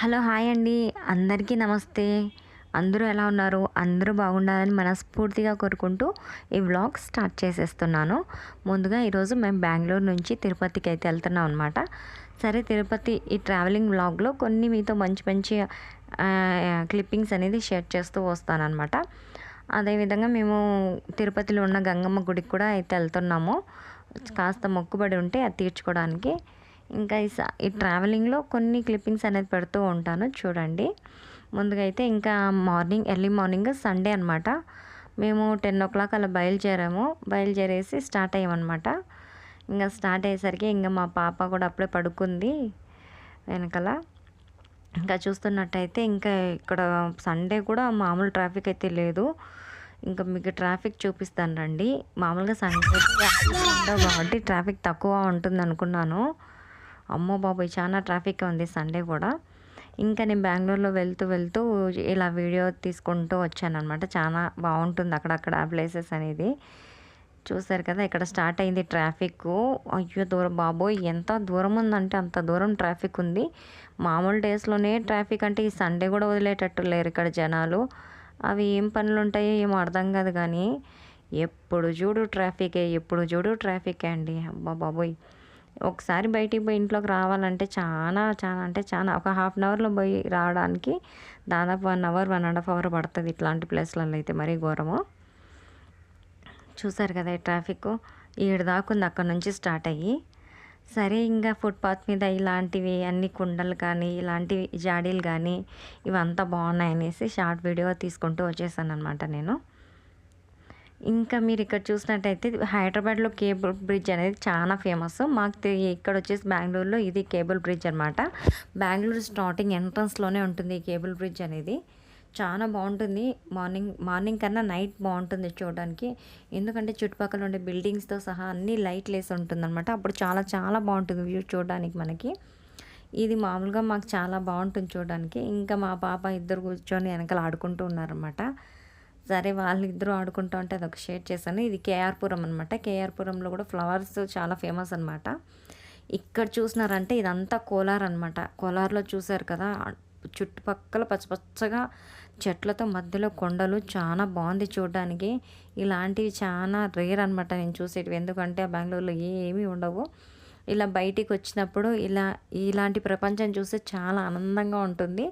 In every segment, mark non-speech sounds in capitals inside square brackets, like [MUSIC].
Hello hi అండి. అందరికీ నమస్తే. అందరూ ఎలా ఉన్నారు? అందరూ బాగుండాలని మనస్ఫూర్తిగా కోరుకుంటూ ఈ వ్లాగ్ స్టార్ట్ చేసేస్తున్నాను. ముందుగా ఈరోజు మేము బెంగళూరు నుంచి తిరుపతికి అయితే వెళ్తున్నాం అనమాట సరే తిరుపతి ఈ ట్రావెలింగ్ వ్లాగ్లో కొన్ని మీతో మంచి మంచి క్లిప్పింగ్స్ అనేది షేర్ చేస్తూ వస్తానన్నమాట. అదేవిధంగా మేము తిరుపతిలో ఉన్న గంగమ్మ గుడికి కూడా అయితే వెళ్తున్నాము. కాస్త మొక్కుబడి ఉంటే అది తీర్చుకోవడానికి. ఇంకా ఈ స- ఈ ట్రావెలింగ్లో కొన్ని క్లిప్పింగ్స్ అనేది పెడుతూ ఉంటాను చూడండి. ముందుగా అయితే ఇంకా మార్నింగ్ ఎర్లీ మార్నింగ్ సండే అనమాట మేము టెన్ ఓ క్లాక్ అలా బయలుదేరాము. బయలుదేరేసి స్టార్ట్ అయ్యామన్నమాట. ఇంకా స్టార్ట్ అయ్యేసరికి ఇంకా మా పాప కూడా అప్పుడే పడుకుంది వెనకాల. ఇంకా చూస్తున్నట్టయితే ఇంకా ఇక్కడ సండే కూడా మామూలు ట్రాఫిక్ అయితే లేదు. ఇంకా మీకు ట్రాఫిక్ చూపిస్తాను రండి. మామూలుగా సండే [LAUGHS] ఉండవు కాబట్టి ట్రాఫిక్ తక్కువ ఉంటుంది అనుకున్నాను అమ్మో బాబోయ్! చాలా ట్రాఫిక్ ఉంది సండే కూడా. ఇంకా నేను బెంగళూరులో వెళ్తూ వెళ్తూ ఇలా వీడియో తీసుకుంటూ వచ్చానమాట చాలా బాగుంటుంది అక్కడక్కడ ప్లేసెస్ అనేది. చూసారు కదా ఇక్కడ స్టార్ట్ అయింది ట్రాఫిక్ అయ్యో దూరం బాబోయ్! ఎంత దూరం ఉందంటే అంత దూరం ట్రాఫిక్ ఉంది. మామూలు డేస్లోనే ట్రాఫిక్ అంటే ఈ సండే కూడా వదిలేటట్టు లేరు ఇక్కడ జనాలు. అవి ఏం పనులు ఉంటాయో ఏమో అర్థం కాదు కానీ ఎప్పుడు చూడు ట్రాఫికే ఎప్పుడు చూడు ట్రాఫికే అండి. అబ్బా బాబోయ్! ఒకసారి బయటికి పోయి ఇంట్లోకి రావాలంటే చాలా చాలా అంటే చాలా ఒక హాఫ్ అన్ అవర్లో పోయి రావడానికి దాదాపు one hour one and half hour పడుతుంది ఇట్లాంటి ప్లేస్లలో అయితే మరీ ఘోరము. చూసారు కదా ఈ ట్రాఫిక్? ఏడు దాకా ఉంది అక్కడ నుంచి స్టార్ట్ అయ్యి. సరే ఇంకా ఫుట్పాత్ మీద ఇలాంటివి అన్ని కుండలు కానీ ఇలాంటివి జాడీలు కానీ ఇవంతా బాగున్నాయి అనేసి షార్ట్ వీడియో తీసుకుంటూ వచ్చేసాను అనమాట నేను. ఇంకా మీరు ఇక్కడ చూసినట్టయితే హైదరాబాద్లో కేబుల్ బ్రిడ్జ్ అనేది చాలా ఫేమస్. మాకు తె- ఇక్కడ వచ్చేసి బెంగళూరులో ఇది కేబుల్ బ్రిడ్జ్ అనమాట బెంగళూరు స్టార్టింగ్ ఎంట్రన్స్లోనే ఉంటుంది ఈ కేబుల్ బ్రిడ్జ్ అనేది. చాలా బాగుంటుంది. మార్నింగ్ మార్నింగ్ కన్నా నైట్ బాగుంటుంది చూడడానికి. ఎందుకంటే చుట్టుపక్కల ఉండే బిల్డింగ్స్తో సహా అన్ని లైట్లు వేసి ఉంటుంది అనమాట అప్పుడు చాలా చాలా బాగుంటుంది వ్యూ చూడడానికి మనకి. ఇది మామూలుగా మాకు చాలా బాగుంటుంది చూడడానికి. ఇంకా మా పాప ఇద్దరు కూర్చొని వెనకాల ఆడుకుంటూ ఉన్నారన్నమాట. సరే వాళ్ళిద్దరూ ఆడుకుంటూ ఉంటే అదొక షేర్ చేశాను. ఇది కేఆర్పురం అనమాట కేఆర్పురంలో కూడా ఫ్లవర్స్ చాలా ఫేమస్ అనమాట ఇక్కడ చూసినారంటే ఇదంతా కోలార్ అనమాట కోలార్లో చూసారు కదా చుట్టుపక్కల పచ్చపచ్చగా చెట్లతో మధ్యలో కొండలు చాలా బాగుంది చూడడానికి. ఇలాంటివి చాలా రేర్ అనమాట నేను చూసేటివి. ఎందుకంటే ఆ బెంగళూరులో ఏమీ ఉండవు. ఇలా బయటికి వచ్చినప్పుడు ఇలా ఇలాంటి ప్రపంచం చూస్తే చాలా ఆనందంగా ఉంటుంది.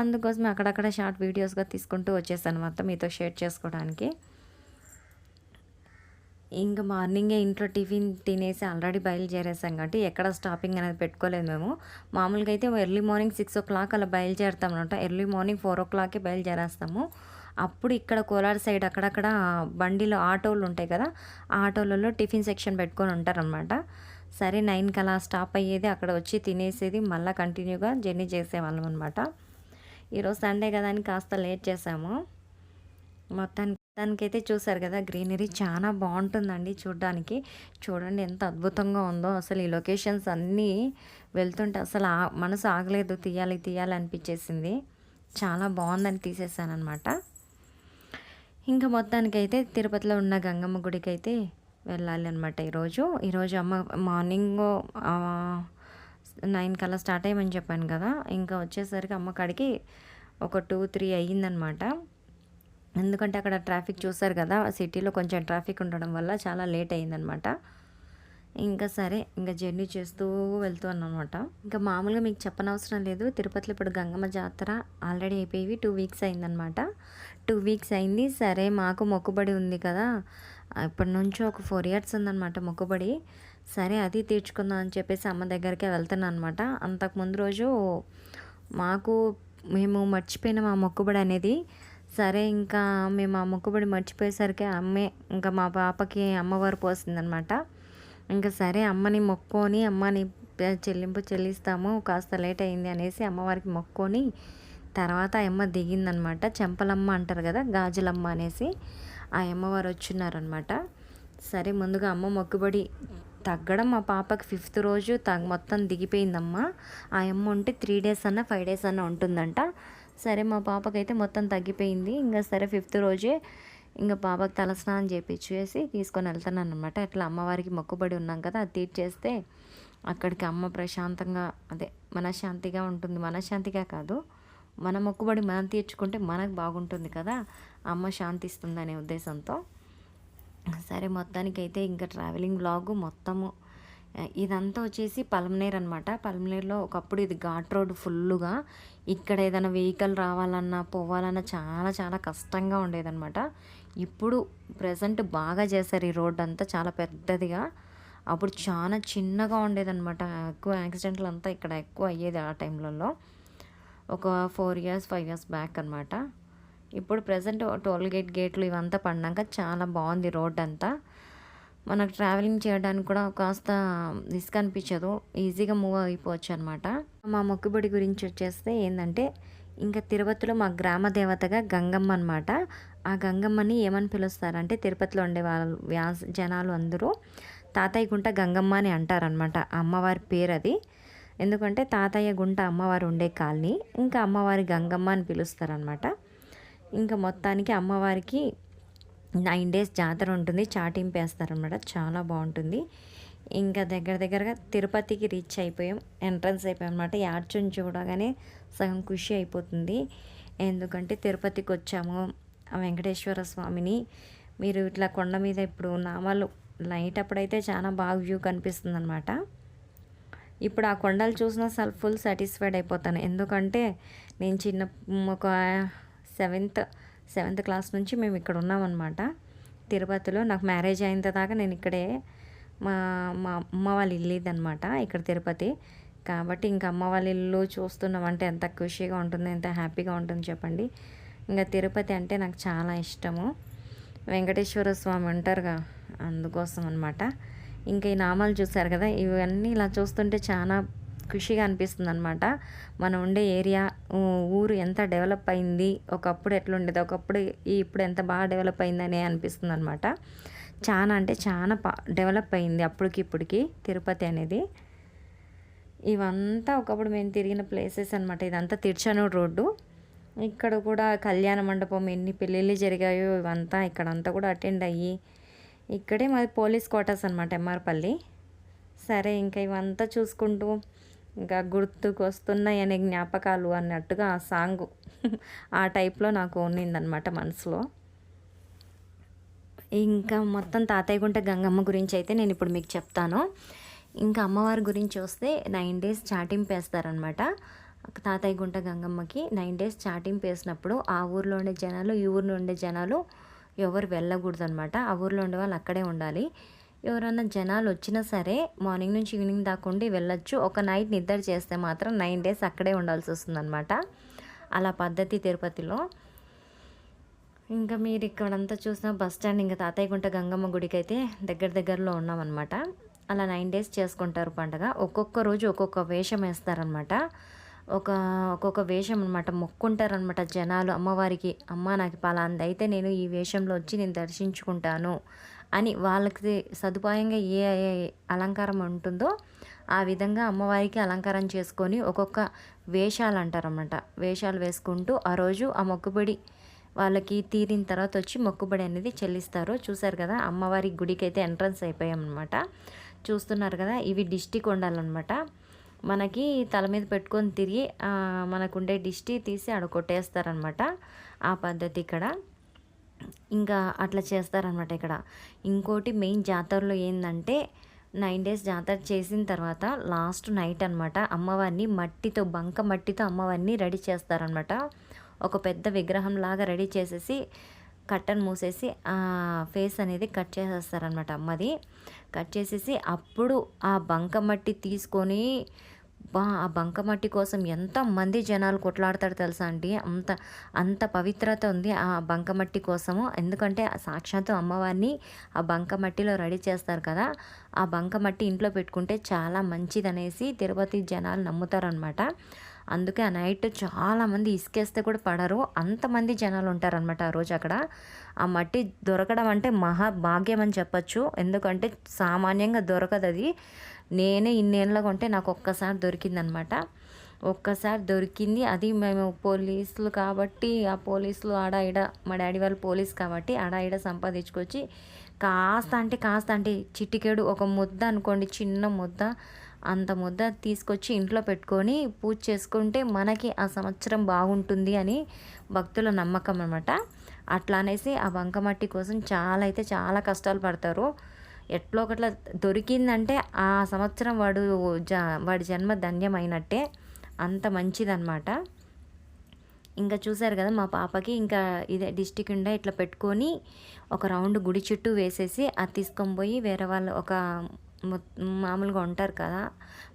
అందుకోసం అక్కడక్కడ షార్ట్ వీడియోస్గా తీసుకుంటూ వచ్చేసాను మొత్తం మీతో షేర్ చేసుకోవడానికి. ఇంకా మార్నింగే ఇంట్లో టిఫిన్ తినేసి ఆల్రెడీ బయలుదేరేసాం కాబట్టి ఎక్కడ స్టాపింగ్ అనేది పెట్టుకోలేదు మేము. మామూలుగా అయితే early morning six o'clock అలా బయలుదేరుతాం అనమాట. ఎర్లీ మార్నింగ్ ఫోర్ ఓ క్లాక్కి బయలుదేరేస్తాము. అప్పుడు ఇక్కడ కోలార్ సైడ్ అక్కడక్కడ బండిలో ఆటోలు ఉంటాయి కదా ఆ ఆటోలలో టిఫిన్ సెక్షన్ పెట్టుకొని ఉంటారనమాట. సరే నైన్కి అలా స్టాప్ అయ్యేది అక్కడ వచ్చి తినేసేది మళ్ళీ కంటిన్యూగా జర్నీ చేసేవాళ్ళం అనమాట. ఈరోజు సండే కదా అని కాస్త లేట్ చేసాము మొత్తానికి దానికైతే చూసారు కదా గ్రీనరీ చాలా బాగుంటుందండి చూడడానికి. చూడండి ఎంత అద్భుతంగా ఉందో అసలు ఈ లొకేషన్స్ అన్నీ వెళ్తుంటే అసలు ఆ మనసు ఆగలేదు తీయాలి తీయాలి అనిపించేసింది. చాలా బాగుందని తీసేసాను అనమాట ఇంకా మొత్తానికైతే తిరుపతిలో ఉన్న గంగమ్మ గుడికి అయితే వెళ్ళాలి అనమాట ఈరోజు. ఈరోజు అమ్మ మార్నింగ్ నైన్ కల్లా స్టార్ట్ అయ్యమని చెప్పాను కదా. ఇంకా వచ్చేసరికి అమ్మ కాడికి ఒక టూ త్రీ అయ్యిందనమాట. ఎందుకంటే అక్కడ ట్రాఫిక్ చూసారు కదా సిటీలో కొంచెం ట్రాఫిక్ ఉండడం వల్ల చాలా లేట్ అయిందనమాట ఇంకా సరే ఇంకా జర్నీ చేస్తూ వెళ్తూ అనమాట ఇంకా మామూలుగా మీకు చెప్పనవసరం లేదు. తిరుపతిలో ఇప్పుడు గంగమ్మ జాతర ఆల్రెడీ అయిపోయి టూ వీక్స్ అయిందనమాట టూ వీక్స్ అయింది. సరే మాకు మొక్కుబడి ఉంది కదా. ఇప్పటి నుంచి ఒక ఫోర్ ఇయర్స్ ఉందన్నమాట మొక్కుబడి. సరే అది తీర్చుకుందాం అని చెప్పేసి అమ్మ దగ్గరికి వెళ్తున్నాను అనమాట అంతకుముందు రోజు మాకు మేము మర్చిపోయిన మా మొక్కుబడి అనేది. సరే ఇంకా మేము ఆ మొక్కుబడి మర్చిపోయేసరికి అమ్మే ఇంకా మా పాపకి అమ్మవారు పోసిందనమాట. ఇంకా సరే అమ్మని మొక్కొని అమ్మని చెల్లింపు చెల్లిస్తాము కాస్త లేట్ అయింది అనేసి అమ్మవారికి మొక్కొని తర్వాత అమ్మ దిగిందనమాట. చెంపలమ్మ అంటారు కదా గాజులమ్మ అనేసి ఆ అమ్మవారు వచ్చినారనమాట. సరే ముందుగా అమ్మ మొక్కుబడి తగ్గడం. మా పాపకి ఫిఫ్త్ రోజు తగ్ మొత్తం దిగిపోయిందమ్మా. ఆ అమ్మ ఉంటే త్రీ డేస్ అన్న ఫైవ్ డేస్ అన్న ఉంటుందంట. సరే మా పాపకైతే మొత్తం తగ్గిపోయింది. ఇంకా సరే ఫిఫ్త్ రోజే ఇంకా పాపకి తలస్నానం చేపించేసి తీసుకొని వెళ్తున్నాను అనమాట అట్లా అమ్మవారికి మొక్కుబడి ఉన్నాం కదా అది తీర్చేస్తే అక్కడికి అమ్మ ప్రశాంతంగా అదే మనశ్శాంతిగా ఉంటుంది. మనశ్శాంతిగా కాదు మన మొక్కుబడి మనం తీర్చుకుంటే మనకు బాగుంటుంది కదా. అమ్మ శాంతిస్తుందనే ఉద్దేశంతో. సరే మొత్తానికైతే ఇంకా ట్రావెలింగ్ బ్లాగు మొత్తము. ఇదంతా వచ్చేసి పలమనేర్ అనమాట పలమనేర్లో ఒకప్పుడు ఇది ఘాట్ రోడ్ ఫుల్లుగా ఇక్కడ ఏదైనా వెహికల్ రావాలన్నా పోవాలన్నా చాలా చాలా కష్టంగా ఉండేదన్నమాట. ఇప్పుడు ప్రజెంట్ బాగా చేశారు ఈ రోడ్ అంతా చాలా పెద్దదిగా. అప్పుడు చాలా చిన్నగా ఉండేదన్నమాట. ఎక్కువ యాక్సిడెంట్లు అంతా ఇక్కడ ఎక్కువ అయ్యేది ఆ టైంలలో ఒక four years five years back అనమాట ఇప్పుడు ప్రజెంట్ టోల్ గేట్ గేట్లు ఇవంతా పడినాక చాలా బాగుంది రోడ్ అంతా. మనకు ట్రావెలింగ్ చేయడానికి కూడా కాస్త రిస్క్ అనిపించదు. ఈజీగా మూవ్ అయిపోవచ్చు అనమాట మా మొక్కుబడి గురించి వచ్చేస్తే ఏంటంటే ఇంకా తిరుపతిలో మా గ్రామ దేవతగా గంగమ్మ అనమాట ఆ గంగమ్మని ఏమని పిలుస్తారంటే తిరుపతిలో ఉండే వాళ్ళు వ్యాస జనాలు అందరూ తాతయ్య గుంట గంగమ్మ అని అంటారనమాట అమ్మవారి పేరు అది ఎందుకంటే తాతయ్య గుంట అమ్మవారు ఉండే కాలనీ ఇంకా అమ్మవారి గంగమ్మ అని పిలుస్తారనమాట ఇంకా మొత్తానికి అమ్మవారికి నైన్ డేస్ జాతర ఉంటుంది. చాటింపు వేస్తారనమాట. చాలా బాగుంటుంది. ఇంకా దగ్గర దగ్గరగా తిరుపతికి రీచ్ అయిపోయాం. ఎంట్రన్స్ అయిపోయాం అనమాట యాడ్చుని చూడగానే సగం ఖుషి అయిపోతుంది. ఎందుకంటే తిరుపతికి వచ్చాము. ఆ వెంకటేశ్వర స్వామిని. మీరు ఇట్లా కొండ మీద ఇప్పుడు నామాలు లైట్ అప్పుడైతే చాలా బాగా వ్యూ కనిపిస్తుంది అనమాట ఇప్పుడు ఆ కొండలు చూసినా అసలు ఫుల్ సాటిస్ఫైడ్ అయిపోతాను. ఎందుకంటే నేను చిన్న ఒక సెవెంత్ సెవెంత్ క్లాస్ నుంచి మేము ఇక్కడ ఉన్నామన్నమాట. తిరుపతిలో నాకు మ్యారేజ్ అయిన దాకా నేను ఇక్కడే మా మా అమ్మ వాళ్ళ ఇల్లు ఇదనమాట ఇక్కడ తిరుపతి. కాబట్టి ఇంకా అమ్మ వాళ్ళ ఇల్లు చూస్తున్నామంటే ఎంత ఖుషిగా ఉంటుంది ఎంత హ్యాపీగా ఉంటుంది చెప్పండి. ఇంకా తిరుపతి అంటే నాకు చాలా ఇష్టము. వెంకటేశ్వర స్వామి ఉంటారుగా అందుకోసం అనమాట ఇంకా ఈ నామాలు చూసారు కదా ఇవన్నీ ఇలా చూస్తుంటే చాలా ఖుషిగా అనిపిస్తుంది అనమాట మనం ఉండే ఏరియా ఊరు ఎంత డెవలప్ అయింది ఒకప్పుడు ఎట్లుండేది ఒకప్పుడు ఇప్పుడు ఎంత బాగా డెవలప్ అయిందని అనిపిస్తుంది అనమాట చాలా అంటే చాలా డెవలప్ అయింది అప్పటికి ఇప్పటికి తిరుపతి అనేది. ఇవంతా ఒకప్పుడు మేము తిరిగిన ప్లేసెస్ అనమాట ఇదంతా తిరుచానూరు రోడ్డు. ఇక్కడ కూడా కళ్యాణ మండపం ఎన్ని పెళ్ళిళ్ళు జరిగాయో ఇవంతా ఇక్కడంతా కూడా అటెండ్ అయ్యి ఇక్కడే మాది పోలీస్ క్వార్టర్స్ అనమాట ఎంఆర్పల్లి సరే ఇంకా ఇవంతా చూసుకుంటూ ఇంకా గుర్తుకు వస్తున్నాయి అనే జ్ఞాపకాలు అన్నట్టుగా ఆ సాంగ్ [LAUGHS] ఆ టైప్లో నాకు ఉన్నిందనమాట మనసులో. ఇంకా మొత్తం తాతయ్య గుంట గంగమ్మ గురించి అయితే నేను ఇప్పుడు మీకు చెప్తాను. ఇంకా అమ్మవారి గురించి వస్తే నైన్ డేస్ చాటింపు వేస్తారనమాట తాతయ్య గుంట గంగమ్మకి నైన్ డేస్ చాటింపు వేసినప్పుడు ఆ ఊర్లో ఉండే జనాలు ఈ ఊరిలో ఉండే జనాలు ఎవరు వెళ్ళకూడదు అనమాట ఆ ఊర్లో ఉండే వాళ్ళు అక్కడే ఉండాలి. ఎవరైనా జనాలు వచ్చినా సరే మార్నింగ్ నుంచి ఈవినింగ్ దాకా ఉండి వెళ్ళొచ్చు. ఒక నైట్ నిద్ర చేస్తే మాత్రం నైన్ డేస్ అక్కడే ఉండాల్సి వస్తుందన్నమాట. అలా పద్ధతి తిరుపతిలో. ఇంకా మీరు ఇక్కడంతా చూసిన బస్ స్టాండ్ ఇంకా తాతయ్యగుంట గంగమ్మ గుడికి అయితే దగ్గర దగ్గరలో ఉన్నామన్నమాట. అలా నైన్ డేస్ చేసుకుంటారు పండగ. ఒక్కొక్క రోజు ఒక్కొక్క వేషం వేస్తారనమాట ఒక ఒక్కొక్క వేషం అనమాట మొక్కుంటారనమాట జనాలు. అమ్మవారికి అమ్మ నాకు పలాంది. అయితే నేను ఈ వేషంలో వచ్చి నేను దర్శించుకుంటాను. అని వాళ్ళకి సదుపాయంగా ఏ అలంకారం ఉంటుందో ఆ విధంగా అమ్మవారికి అలంకారం చేసుకొని ఒక్కొక్క వేషాలు అంటారన్నమాట. వేషాలు వేసుకుంటూ ఆ రోజు ఆ మొక్కుబడి వాళ్ళకి తీరిన తర్వాత వచ్చి మొక్కుబడి అనేది చెల్లిస్తారు. చూసారు కదా అమ్మవారి గుడికి అయితే ఎంట్రన్స్ అయిపోయామన్నమాట. చూస్తున్నారు కదా ఇవి డిస్టిక్ ఉండాలన్నమాట మనకి తల మీద పెట్టుకొని తిరిగి మనకుండే దిష్టి తీసి ఆడ కొట్టేస్తారనమాట ఆ పద్ధతి ఇక్కడ. ఇంకా అట్లా చేస్తారనమాట ఇక్కడ. ఇంకోటి మెయిన్ జాతరలో ఏంటంటే నైన్ డేస్ జాతర చేసిన తర్వాత లాస్ట్ నైట్ అనమాట అమ్మవారిని మట్టితో బంక మట్టితో అమ్మవారిని రెడీ చేస్తారనమాట ఒక పెద్ద విగ్రహం లాగా రెడీ చేసేసి కట్టను మూసేసి ఆ ఫేస్ అనేది కట్ చేసేస్తారనమాట అమ్మది. కట్ చేసేసి అప్పుడు ఆ బంక మట్టి తీసుకొని బా ఆ బంకమట్టి కోసం ఎంతమంది జనాలు కొట్లాడతారు తెలుసా అండి? అంత అంత పవిత్రత ఉంది ఆ బంకమట్టి కోసము. ఎందుకంటే సాక్షాత్తు అమ్మవారిని ఆ బంకమట్టిలో రెడీ చేస్తారు కదా. ఆ బంకమట్టి ఇంట్లో పెట్టుకుంటే చాలా మంచిదనేసి తిరుపతి జనాలు నమ్ముతారనమాట అందుకే ఆ నైట్ చాలామంది ఇసుకేస్తే కూడా పడరు. అంతమంది జనాలు ఉంటారనమాట ఆ రోజు అక్కడ. ఆ మట్టి దొరకడం అంటే మహా భాగ్యం అని చెప్పచ్చు. ఎందుకంటే సామాన్యంగా దొరకదు అది నేనే ఇన్నేళ్ళ కొంటే నాకు ఒక్కసారి దొరికిందనమాట. ఒక్కసారి దొరికింది. అది మేము పోలీసులు కాబట్టి ఆ పోలీసులు ఆడ ఇడ మా డాడీ వాళ్ళు పోలీస్ కాబట్టి ఆడ ఇడ సంపాదించుకొచ్చి కాస్త అంటే కాస్త అంటే చిటికెడు ఒక ముద్ద అనుకోండి చిన్న ముద్ద అంత ముద్ద తీసుకొచ్చి ఇంట్లో పెట్టుకొని పూజ చేసుకుంటే మనకి ఆ సంవత్సరం బాగుంటుంది అని భక్తుల నమ్మకం అనమాట అట్లా అనేసి ఆ బంకమట్టి కోసం చాలా అయితే చాలా కష్టాలు పడతారు. ఎట్లో ఒకట్లా దొరికిందంటే ఆ సంవత్సరం వాడు జ వాడి జన్మ ధన్యమైనట్టే. అంత మంచిదన్నమాట. ఇంకా చూశారు కదా మా పాపకి ఇంకా ఇదే డిస్టిక్ ఉండే ఇట్లా పెట్టుకొని ఒక రౌండ్ గుడి చుట్టూ వేసేసి అది తీసుకొని పోయి వేరే వాళ్ళు ఒక మామూలుగా ఉంటారు కదా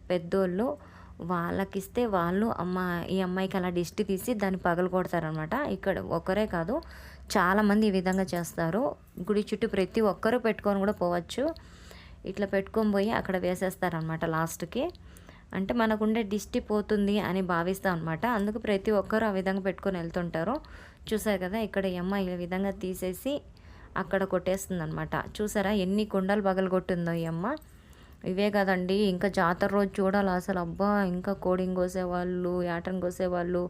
పెద్దోళ్ళు వాళ్ళకిస్తే వాళ్ళు అమ్మ ఈ అమ్మాయికి అలా దిష్టి తీసి దాన్ని పగలు కొడతారనమాట ఇక్కడ ఒకరే కాదు చాలామంది ఈ విధంగా చేస్తారు. గుడి చుట్టూ ప్రతి ఒక్కరూ పెట్టుకొని కూడా పోవచ్చు. ఇట్లా పెట్టుకొని పోయి అక్కడ వేసేస్తారనమాట లాస్ట్కి. అంటే మనకుండే దిష్టి పోతుంది అని భావిస్తాం అనమాట అందుకు ప్రతి ఒక్కరూ ఆ విధంగా పెట్టుకొని వెళ్తుంటారు. చూసారు కదా ఇక్కడ ఈ అమ్మ ఈ విధంగా తీసేసి అక్కడ కొట్టేస్తుంది అనమాట చూసారా ఎన్ని కుండలు పగలగొట్టిందో ఈ అమ్మ. ఇవే కదండి. ఇంకా జాతర రోజు చూడాలి అసలు? అబ్బా ఇంకా కోడింగ్ కోసేవాళ్ళు యాటన్ కోసేవాళ్ళు.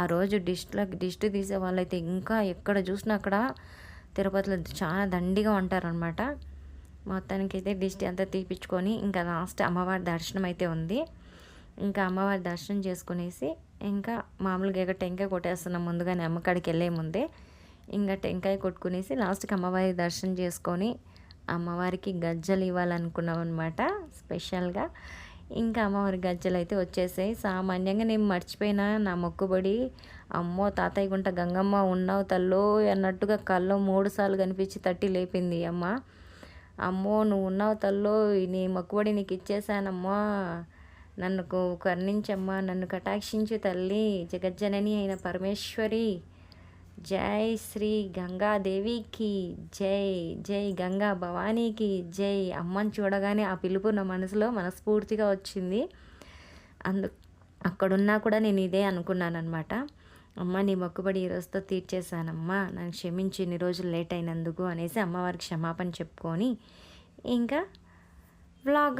ఆ రోజు డిస్ట్ల డిస్ట్ తీసే వాళ్ళు అయితే ఇంకా ఎక్కడ చూసినా అక్కడ తిరుపతిలో చాలా దండిగా ఉంటారనమాట మొత్తానికి అయితే దిష్టి అంతా తీపించుకొని ఇంకా లాస్ట్ అమ్మవారి దర్శనం అయితే ఉంది. ఇంకా అమ్మవారి దర్శనం చేసుకునేసి ఇంకా మామూలుగా ఇక టెంకాయ కొట్టేస్తున్నాం ముందుగానే అమ్మకాడికి వెళ్ళే ముందే. ఇంకా టెంకాయ కొట్టుకునేసి లాస్ట్కి అమ్మవారి దర్శనం చేసుకొని అమ్మవారికి గజ్జలు ఇవ్వాలనుకున్నాం అనమాట స్పెషల్గా. ఇంకా అమ్మవారి గజ్జలు అయితే వచ్చేసాయి. సామాన్యంగా నేను మర్చిపోయినా నా మొక్కుబడి అమ్మో తాతయ్య గుంట గంగమ్మ ఉన్నావు తల్లో అన్నట్టుగా కళ్ళు మూడు సార్లు కనిపించి తట్టి లేపింది అమ్మ. అమ్మో నువ్వు ఉన్నావు తల్లో నీ మొక్కుబడి నీకు ఇచ్చేసానమ్మా. నన్ను కర్ణించమ్మా. నన్ను కటాక్షించు తల్లి. జగజ్జనని అయిన పరమేశ్వరి. జై శ్రీ గంగాదేవికి జై జై గంగా భవానీకి జై అమ్మని చూడగానే ఆ పిలుపు నా మనసులో మనస్ఫూర్తిగా వచ్చింది. అందు అక్కడున్నా కూడా నేను ఇదే అనుకున్నాను అనమాట అమ్మ నీ మొక్కుబడి ఈరోజుతో తీర్చేశానమ్మా. నన్ను క్షమించి ఇన్ని రోజులు లేట్ అయినందుకు అనేసి అమ్మవారికి క్షమాపణ చెప్పుకొని ఇంకా వ్లాగ్